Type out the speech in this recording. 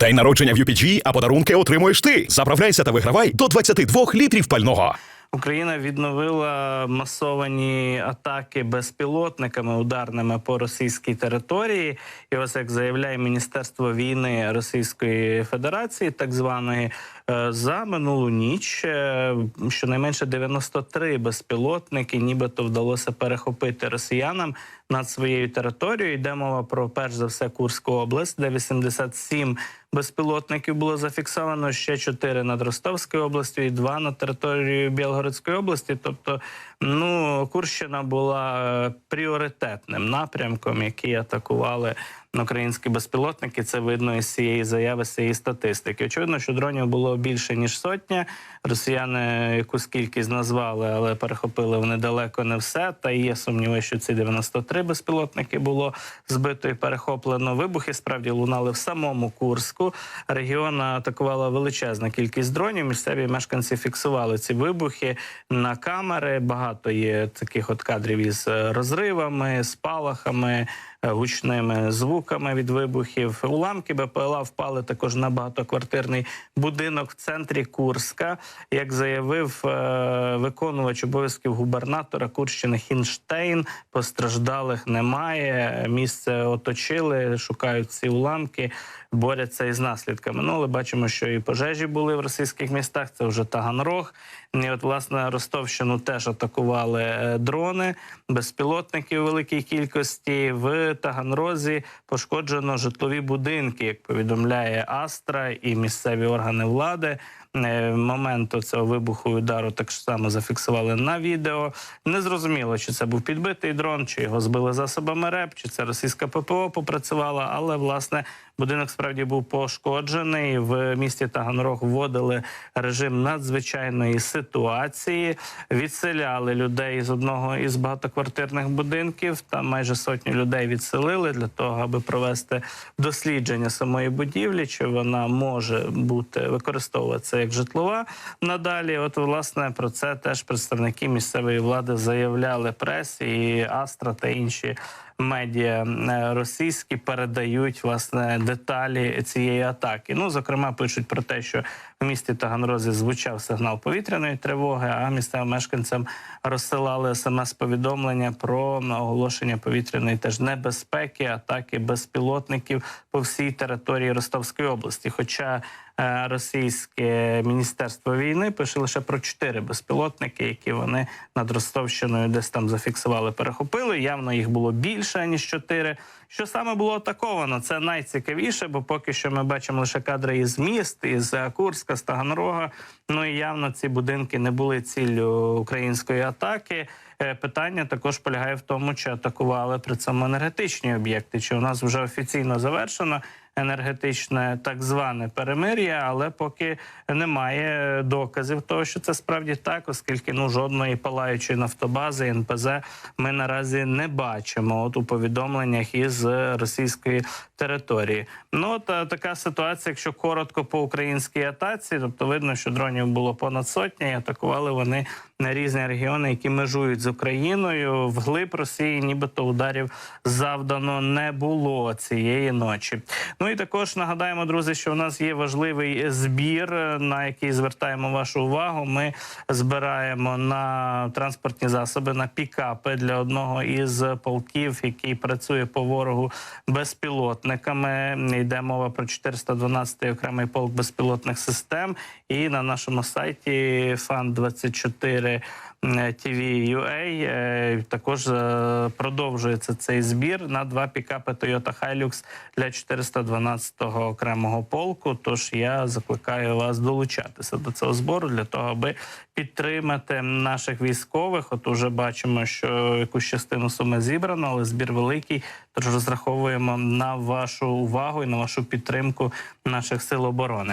День народження в UPG, а подарунки отримуєш ти. Заправляйся та вигравай до 22 літрів пального. Україна відновила масовані атаки безпілотниками ударними по російській території. І ось як заявляє Міністерство війни Російської Федерації, так званої, за минулу ніч е, щонайменше 93 безпілотники, нібито вдалося перехопити росіянам над своєю територією. Йде мова про перш за все Курську область, де 87 безпілотників було зафіксовано, ще 4 над Ростовською областю і 2 на території Білгородської області. Тобто, ну Курщина була е, пріоритетним напрямком, який атакували українські безпілотники. Це видно із цієї заяви, з цієї статистики. Очевидно, що дронів було більше ніж сотня. Росіяни якусь кількість назвали, але перехопили вони далеко не все. Та є сумніви, що ці 93 безпілотники було збито і перехоплено. Вибухи справді лунали в самому Курську. Регіон атакувала величезна кількість дронів. Місцеві мешканці фіксували ці вибухи на камери. Багато є таких от кадрів із е, розривами, спалахами. Е, Гучними звуками від вибухів уламки БПЛА впали також на багатоквартирний будинок в центрі Курська. Як заявив е, виконувач обов'язків губернатора Курщини Хінштейн, постраждалих немає. Місце оточили, шукають ці уламки, борються із наслідками. Ну але бачимо, що і пожежі були в російських містах. Це вже Таганрог. І от власне Ростовщину теж атакували е, дрони, безпілотники у великій кількості. В Таганрозі пошкоджено житлові будинки, як повідомляє Астра і місцеві органи влади. Е, Момент цього вибуху і удару так само зафіксували на відео. Не зрозуміло, чи це був підбитий дрон, чи його збили засобами РЕП, чи це російська ППО попрацювала. Але власне будинок справді був пошкоджений. В місті Таганрог вводили режим надзвичайної ситуації, відселяли людей з одного із багатоквартирних будинків. Там майже сотню людей відселили для того, аби провести дослідження самої будівлі, чи вона може бути використовуватися як житлова надалі. От власне про це теж представники місцевої влади заявляли пресі і Астра та інші. Медіа е, російські передають власне деталі цієї атаки. Ну зокрема, пишуть про те, що в місті Таганрозі звучав сигнал повітряної тривоги, а місцевим мешканцям розсилали смс-повідомлення про оголошення повітряної теж небезпеки, атаки безпілотників по всій території Ростовської області. Хоча російське міністерство війни пише лише про чотири безпілотники, які вони над Ростовщиною десь там зафіксували, перехопили. Явно їх було більше ніж чотири. Що саме було атаковано? Це найцікавіше, бо поки що ми бачимо лише кадри із міст, із е, Курська, з Таганрога. Ну і явно ці будинки не були ціллю української атаки. Е, Питання також полягає в тому, чи атакували при цьому енергетичні об'єкти. Чи у нас вже офіційно завершено енергетичне так зване перемир'я, але поки немає доказів того, що це справді так, оскільки ну жодної палаючої нафтобази НПЗ ми наразі не бачимо. От у повідомленнях із російської території. Ну от е, така ситуація, якщо коротко по українській атаці, тобто видно, що дронів було понад сотня, і атакували вони на різні регіони, які межують з Україною. Вглиб Росії, нібито ударів завдано не було цієї ночі. Ну і також нагадаємо, друзі, що у нас є важливий збір, на який звертаємо вашу увагу. Ми збираємо на транспортні засоби на пікапи для одного із полків, який працює по ворогу безпілотниками. Йде мова про 412-й окремий полк безпілотних систем. І на нашому сайті fan 24 TV.ua е, також е, продовжується цей збір на два пікапи Toyota Hilux для 412-го окремого полку. Тож я закликаю вас долучатися до цього збору для того, аби підтримати наших військових. От уже бачимо, що якусь частину суми зібрано, але збір великий. Тож розраховуємо на вашу увагу і на вашу підтримку наших сил оборони.